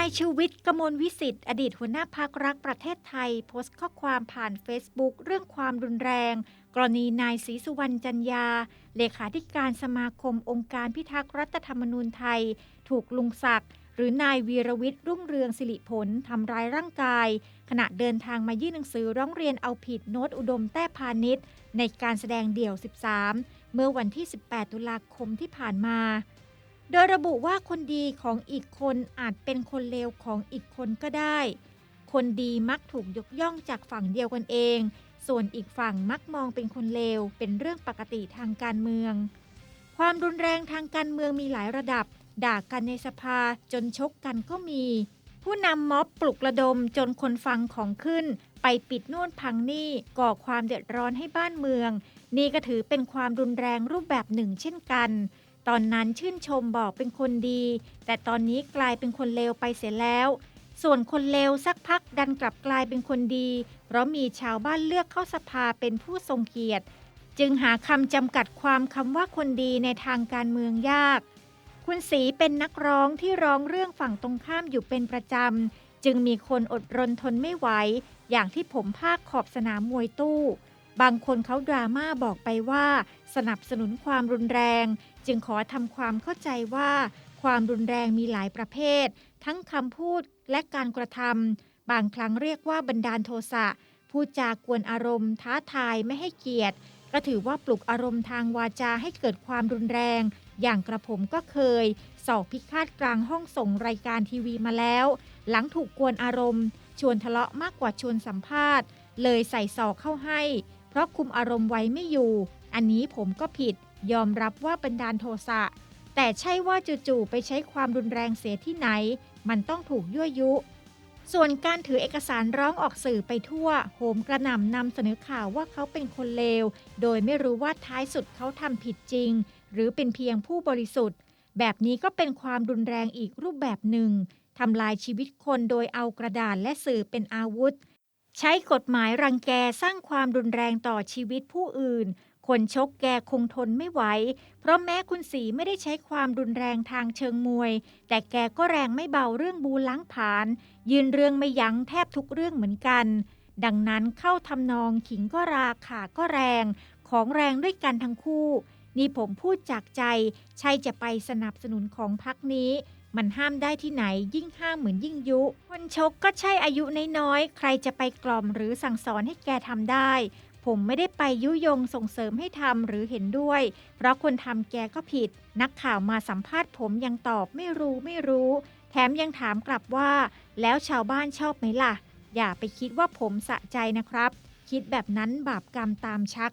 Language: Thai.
ายชูวิทย์กมลวิสิทธิ์อดีตหัวหน้าพักรักประเทศไทย โพสต์ข้อความผ่าน Facebook เรื่องความรุนแรง กรณีนายศรีสุวรรณจันยา เลขาธิการสมาคมองค์การพิทักษ์รัฐธรรมนูญไทย ถูกลุงศักดิ์หรือนายวีรวิทย์รุ่งเรืองสิริผลทำร้ายร่างกาย ขณะเดินทางมายื่นหนังสือร้องเรียนเอาผิดโน้ตอุดมแต้พาณิชย์ในการแสดงเดี่ยว 13 เมื่อวันที่ 18 ตุลาคมที่ผ่านมา โดยระบุว่าคนดีของอีกคนอาจเป็นคนเลวของอีกคนก็ได้ คนดีมักถูกยกย่องจากฝั่งเดียวกันเอง ส่วนอีกฝั่งมักมองเป็นคนเลว เป็นเรื่องปกติทางการเมือง ความรุนแรงทางการเมืองมีหลายระดับ ด่ากันในสภาจนชกกันก็มี ผู้นำม็อบปลุกระดมจนคนฟังของขึ้น ไปปิดนู่นพังนี่ก่อความเดือดร้อนให้บ้านเมือง นี่ก็ถือเป็นความรุนแรงรูปแบบหนึ่งเช่นกัน ตอนนั้นชื่นชมบอกเป็นคนดี แต่ตอนนี้กลายเป็นคนเลวไปเสียแล้ว ส่วนคนเลวสักพักดันกลับกลายเป็นคนดี เพราะมีชาวบ้านเลือกเข้าสภาเป็นผู้ทรงเกียรติ จึงหาคำจำกัดความคำว่าคนดีในทางการเมืองยาก คุณศรีเป็นนักร้องที่ร้องเรื่องฝั่งตรงข้ามอยู่เป็นประจำ จึงมีคนอดรนทนไม่ไหว อย่างที่ผมภาคขอบสนามมวยตู้ บางคนเขาดราม่าบอกไปว่า สนับสนุนความรุนแรง จึงขอทำความเข้าใจว่า ความรุนแรงมีหลายประเภท ทั้งคำพูดและการกระทำบางครั้งเรียกว่าบันดาลโทสะพูดจากวนอารมณ์ ท้าทายไม่ให้เกียรติ ก็ถือว่าปลุกอารมณ์ทางวาจาให้เกิดความรุนแรง อย่างกระผมก็เคย สอบพิฆาตกลางห้องส่งรายการทีวีมาแล้ว หลังถูกกวนอารมณ์ ชวนทะเลาะมากกว่าชวนสัมภาษณ์ เลยใส่ศอกเข้าให้ ราะคุมอารมณ์ไว้ไม่อยู่ อันนี้ผมก็ผิด ยอมรับว่าบันดาลโทสะ แต่ใช่ว่าจู่ๆไปใช้ความรุนแรงเสียที่ไหน มันต้องถูกยั่วยุ ส่วนการถือเอกสารร้องออกสื่อไปทั่ว โหมกระหน่ำนำเสนอข่าวว่าเขาเป็นคนเลว โดยไม่รู้ว่าท้ายสุดเขาทำผิดจริง หรือเป็นเพียงผู้บริสุทธิ์ แบบนี้ก็เป็นความรุนแรงอีกรูปแบบหนึ่งทำลายชีวิตคนโดยเอากระดาษและสื่อเป็นอาวุธ ใช้กฎหมายรังแกสร้างความรุนแรงต่อชีวิตผู้อื่น คนชกแกคงทนไม่ไหว เพราะแม้คุณสีไม่ได้ใช้ความรุนแรงทางเชิงมวย แต่แกก็แรงไม่เบาเรื่องบูล้างผาญยืนเรื่องไม่ยั้งแทบทุกเรื่องเหมือนกัน ดังนั้นเข้าทำนองขิงก็ราขาก็แรง ของแรงด้วยกันทั้งคู่ นี่ผมพูดจากใจ ใช่จะไปสนับสนุนของพักนี้ มันห้ามได้ที่ไหนยิ่งห้ามเหมือนยิ่งยุ คนชกก็ใช่อายุน้อยๆ ใครจะไปกล่อมหรือสั่งสอนให้แกทำได้ ผมไม่ได้ไปยุยงส่งเสริมให้ทำหรือเห็นด้วย เพราะคนทำแกก็ผิด นักข่าวมาสัมภาษณ์ผมยังตอบไม่รู้ไม่รู้ แถมยังถามกลับว่า แล้วชาวบ้านชอบไหมล่ะ อย่าไปคิดว่าผมสะใจนะครับ คิดแบบนั้นบาปกรรมตามชัก